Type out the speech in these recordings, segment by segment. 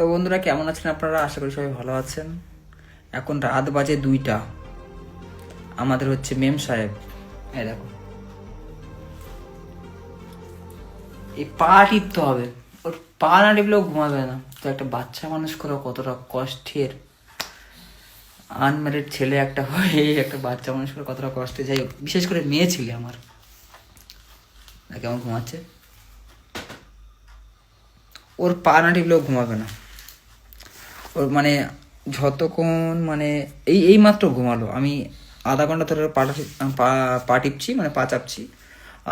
তো বন্ধুরা, কেমন আছেন আপনারা? আশা করি সবাই ভালো আছেন। এখন রাত বাজে দুইটা। আমাদের হচ্ছে মেম সাহেব। এই দেখো। এই পা টিপতে হবে। ওর পা না টিপলেও ঘুমাবে না। তো একটা বাচ্চা মানুষ করা কতটা কষ্টের। আনম্যারিড ছেলে একটা হয়ে একটা বাচ্চা মানুষ করে কতটা কষ্টে। যাই বিশেষ করে মেয়ে ছেলে আমার। কেমন ঘুমাচ্ছে? ওর পা না টিপলেও ঘুমাবে না। ওর মানে যতক্ষণ মানে এই এই মাত্র ঘুমালো। আমি আধা ঘণ্টা ধরে পা পা টিপছি মানে পা চাপছি।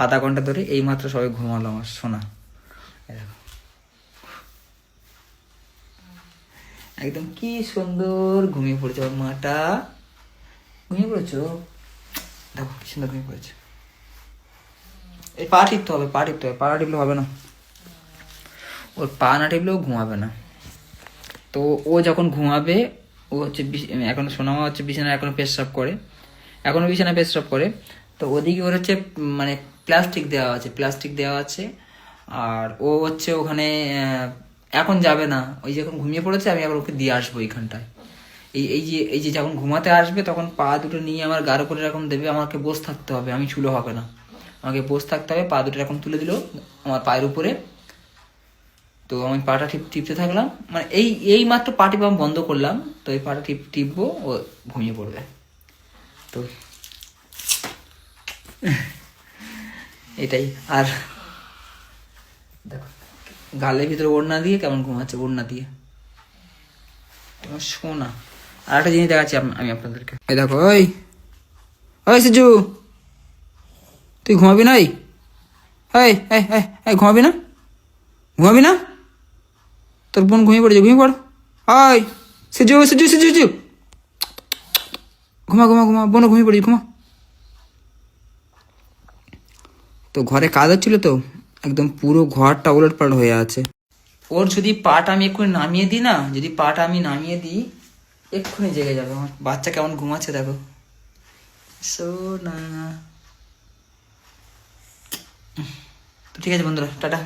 আধা ঘণ্টা ধরে এই মাত্র সবাই ঘুমালো আমার শোনা একদম কি সুন্দর ঘুমিয়ে পড়েছে ওর মাটা। ঘুমিয়ে পড়েছো? দেখো কি সুন্দর ঘুমিয়ে পড়েছে। এই পা টিপতে হবে, পা টিপতে হবে। পা টিপলে হবে না। ওর পা না টিপলেও ঘুমাবে না। তো ও যখন ঘুমাবে, ও হচ্ছে এখন শোনা হচ্ছে বিছানায় এখনও পেশাব করে। এখনও বিছানায় পেশাব করে। তো ওদিকে ওর হচ্ছে মানে প্লাস্টিক দেওয়া আছে প্লাস্টিক দেওয়া আছে। আর ও হচ্ছে ওখানে এখন যাবে না। ওই যখন ঘুমিয়ে পড়েছে, আমি আবার ওকে দিয়ে আসব এইখানটায়। এই এই যে এই যে যখন ঘুমাতে আসবে, তখন পা দুটো নিয়ে আমার গাঢ় করে এরকম দেবে, আমাকে বসে থাকতে হবে। আমি চুলো হবে না। আমাকে বসে থাকতে হবে, পা দুটো এরকম তুলে দিল, আমার পায়ের উপরে। তো আমি পাটা টিপ, টিপতে থাকলাম। মানে এই এই মাত্র পা টিপা আমি বন্ধ করলাম, তো এই পাটা টিপ, টিপবো, ও ঘুমিয়ে পড়বে। তো এটাই। আর দেখো, গালের ভিতরে ওড়না দিয়ে কেমন ঘুমাচ্ছে ওড়না দিয়ে। শোনা আর একটা জিনিস দেখাচ্ছি আমি আপনাদেরকে। এই দেখো, ওই ওই সিজু, তুই ঘুমাবি না এই, ঘুমাবি না? ঘুমাবি না? তোর বোন ঘুমিয়ে পড়েছে, ঘুমিয়ে পড়। আয়, সিজু সিজু সিজু সিজু। ঘুমা ঘুমা ঘুমা বোন ঘুমিয়ে পড়েছি, ঘুমা। তো ঘরে কাজ হচ্ছিল তো, একদম পুরো ঘরটা উলট পালট হয়ে আছে। ওর যদি পাটা আমি এক্ষুনি নামিয়ে দিই না, যদি পাটা আমি নামিয়ে দিই, এক্ষুনি জেগে যাবে আমার। বাচ্চা কেমন ঘুমাচ্ছে দেখো। তো ঠিক আছে বন্ধুরা, টাটা।